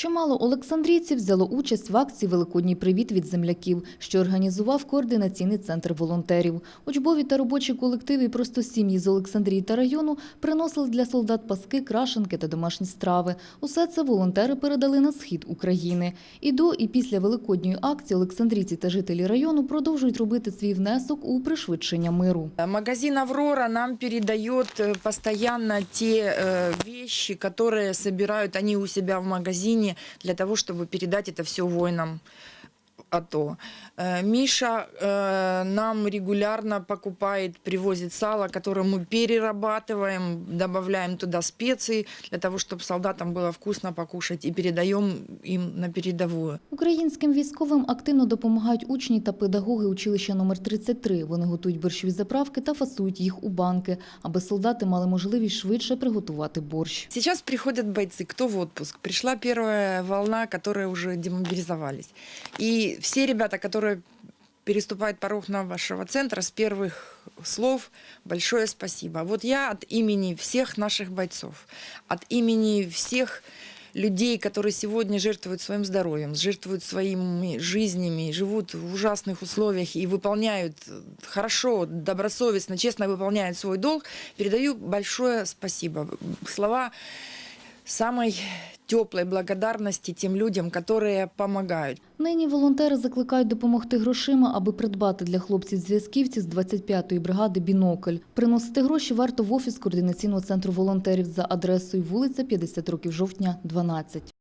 Чимало олександрійців взяло участь в акції Великодній привіт від земляків, що організував координаційний центр волонтерів. Учбові та робочі колективи і просто сім'ї з Олександрії та району приносили для солдат паски, крашенки та домашні страви. Усе це волонтери передали на схід України. І до і після великодньої акції олександрійці та жителі району продовжують робити свій внесок у пришвидшення миру. Магазин «Аврора» нам передает э, постоянно те э, вещи, которые собирают они у себя в магазине для того, чтобы передать это все воинам АТО. Э, Миша э, нам регулярно покупает, привозит сало, которое мы перерабатываем, добавляем туда специи для того, чтобы солдатам было вкусно покушать и передаем им на передовую. Українським військовим активно допомагають учні та педагоги училища номер 33. Вони готують борщові заправки та фасують їх у банки, аби солдати мали можливість швидше приготувати борщ. Сейчас приходят бойцы, кто в отпуск. Пришла первая волна, которые уже демобилизовались. И все ребята, которые переступают порог нашего центра, с первых слов большое спасибо. Вот я от имени всех наших бойцов, от имени всех людей, которые сегодня жертвуют своим здоровьем, жертвуют своими жизнями, живут в ужасных условиях и выполняют хорошо, добросовестно, честно выполняют свой долг, передаю большое спасибо. Слова самой теплой благодарности тем людям, которые помогают. Нині волонтери закликають допомогти грошима, аби придбати для хлопців-зв'язківців з 25-ї бригади бінокль. Приносити гроші варто в офіс координаційного центру волонтерів за адресою вулиця 50 років жовтня, 12.